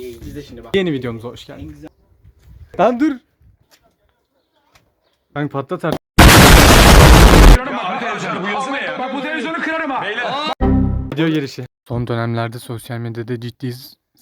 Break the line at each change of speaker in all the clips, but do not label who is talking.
İzle şimdi bak.
Yeni videomuza hoş
En
geldin.
güzel.
Lan dur. Ben patlatar.
Bak bu televizyonu kırarım ha.
Video girişi. Son dönemlerde sosyal medyada ciddi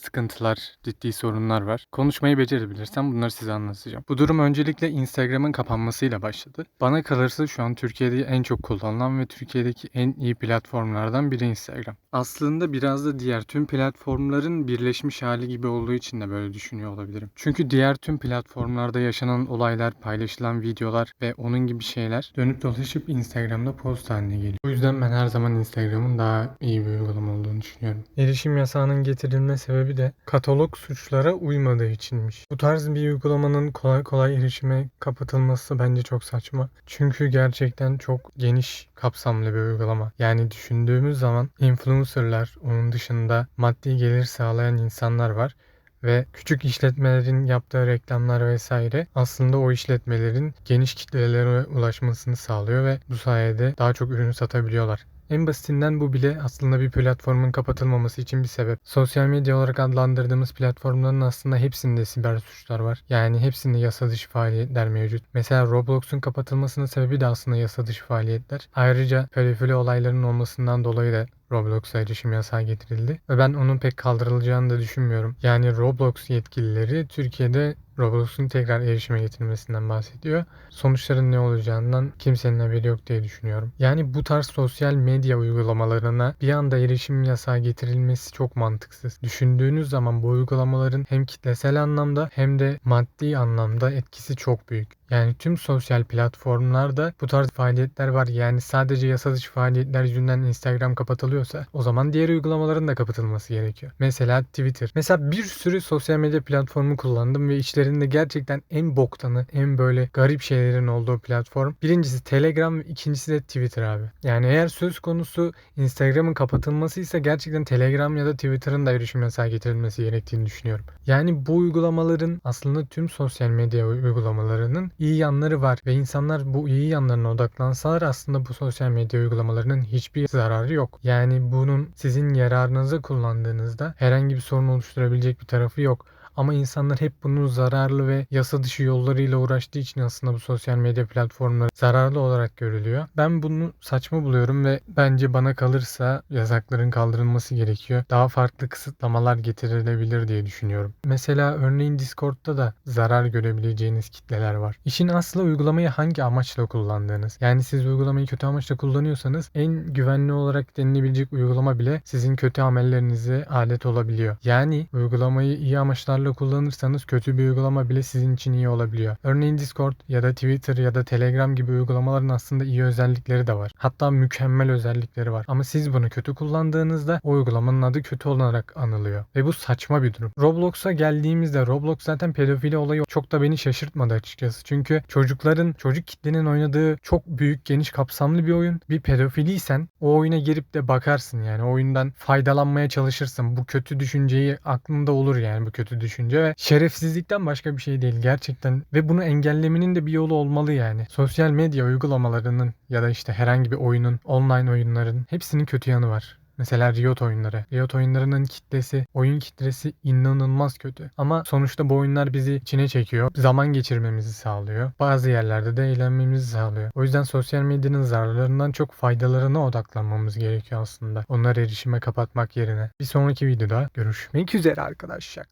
sıkıntılar, ciddi sorunlar var. Konuşmayı becerebilirsem bunları size anlatacağım. Bu durum öncelikle Instagram'ın kapanmasıyla başladı. Bana kalırsa şu an Türkiye'de en çok kullanılan ve Türkiye'deki en iyi platformlardan biri Instagram. Aslında biraz da diğer tüm platformların birleşmiş hali gibi olduğu için de böyle düşünüyor olabilirim. Çünkü diğer tüm platformlarda yaşanan olaylar, paylaşılan videolar ve onun gibi şeyler dönüp dolaşıp Instagram'da post haline geliyor. O yüzden ben her zaman Instagram'ın daha iyi bir uygulama olduğunu düşünüyorum. Erişim yasağının getirilme sebebi de katalog suçlara uymadığı içinmiş. Bu tarz bir uygulamanın kolay kolay erişime kapatılması bence çok saçma. Çünkü gerçekten çok geniş kapsamlı bir uygulama. Yani düşündüğümüz zaman influencerlar, onun dışında maddi gelir sağlayan insanlar var ve küçük işletmelerin yaptığı reklamlar vesaire aslında o işletmelerin geniş kitlelere ulaşmasını sağlıyor ve bu sayede daha çok ürünü satabiliyorlar. En basitinden bu bile aslında bir platformun kapatılmaması için bir sebep. Sosyal medya olarak adlandırdığımız platformların aslında hepsinde siber suçlar var. Yani hepsinde yasa dışı faaliyetler mevcut. Mesela Roblox'un kapatılmasının sebebi de aslında yasa dışı faaliyetler. Ayrıca pedofili olayların olmasından dolayı da Roblox'a erişim yasağı getirildi. Ve ben onun pek kaldırılacağını da düşünmüyorum. Yani Roblox yetkilileri Türkiye'de Roblox'un tekrar erişime getirilmesinden bahsediyor. Sonuçların ne olacağından kimsenin haberi yok diye düşünüyorum. Yani bu tarz sosyal medya uygulamalarına bir anda erişim yasağı getirilmesi çok mantıksız. Düşündüğünüz zaman bu uygulamaların hem kitlesel anlamda hem de maddi anlamda etkisi çok büyük. Yani tüm sosyal platformlarda bu tarz faaliyetler var. Yani sadece yasa dışı faaliyetler yüzünden Instagram kapatılıyorsa o zaman diğer uygulamaların da kapatılması gerekiyor. Mesela Twitter. Mesela bir sürü sosyal medya platformu kullandım ve içlerinde gerçekten en boktanı, en böyle garip şeylerin olduğu platform. Birincisi Telegram ikincisi de Twitter abi. Yani eğer söz konusu Instagram'ın kapatılmasıysa gerçekten Telegram ya da Twitter'ın da erişim yasağı getirilmesi gerektiğini düşünüyorum. Yani bu uygulamaların aslında tüm sosyal medya uygulamalarının iyi yanları var ve insanlar bu iyi yanlarına odaklansalar aslında bu sosyal medya uygulamalarının hiçbir zararı yok. Yani bunun sizin yararınıza kullandığınızda herhangi bir sorun oluşturabilecek bir tarafı yok. Ama insanlar hep bunun zararlı ve yasa dışı yollarıyla uğraştığı için aslında bu sosyal medya platformları zararlı olarak görülüyor. Ben bunu saçma buluyorum ve bence bana kalırsa yasakların kaldırılması gerekiyor. Daha farklı kısıtlamalar getirilebilir diye düşünüyorum. Mesela örneğin Discord'da da zarar görebileceğiniz kitleler var. İşin aslı uygulamayı hangi amaçla kullandığınız. Yani siz uygulamayı kötü amaçla kullanıyorsanız en güvenli olarak denilebilecek uygulama bile sizin kötü amellerinize alet olabiliyor. Yani uygulamayı iyi amaçlarla kullanırsanız kötü bir uygulama bile sizin için iyi olabiliyor. Örneğin Discord ya da Twitter ya da Telegram gibi uygulamaların aslında iyi özellikleri de var. Hatta mükemmel özellikleri var. Ama siz bunu kötü kullandığınızda o uygulamanın adı kötü olarak anılıyor. Ve bu saçma bir durum. Roblox'a geldiğimizde Roblox zaten pedofili olayı çok da beni şaşırtmadı açıkçası. Çünkü çocukların, çocuk kitlenin oynadığı çok büyük, geniş kapsamlı bir oyun. Bir pedofiliysen o oyuna girip de bakarsın yani. O oyundan faydalanmaya çalışırsın. Bu kötü düşünceyi aklında olur yani bu kötü düşünce ve şerefsizlikten başka bir şey değil gerçekten. Ve bunu engellemenin de bir yolu olmalı yani. Sosyal medya uygulamalarının ya da işte herhangi bir oyunun, online oyunların hepsinin kötü yanı var. Mesela Riot oyunları. Riot oyunlarının kitlesi, oyun kitlesi inanılmaz kötü. Ama sonuçta bu oyunlar bizi içine çekiyor. Zaman geçirmemizi sağlıyor. Bazı yerlerde de eğlenmemizi sağlıyor. O yüzden sosyal medyanın zararlarından çok faydalarına odaklanmamız gerekiyor aslında. Onları erişime kapatmak yerine. Bir sonraki videoda görüşmek üzere arkadaşlar.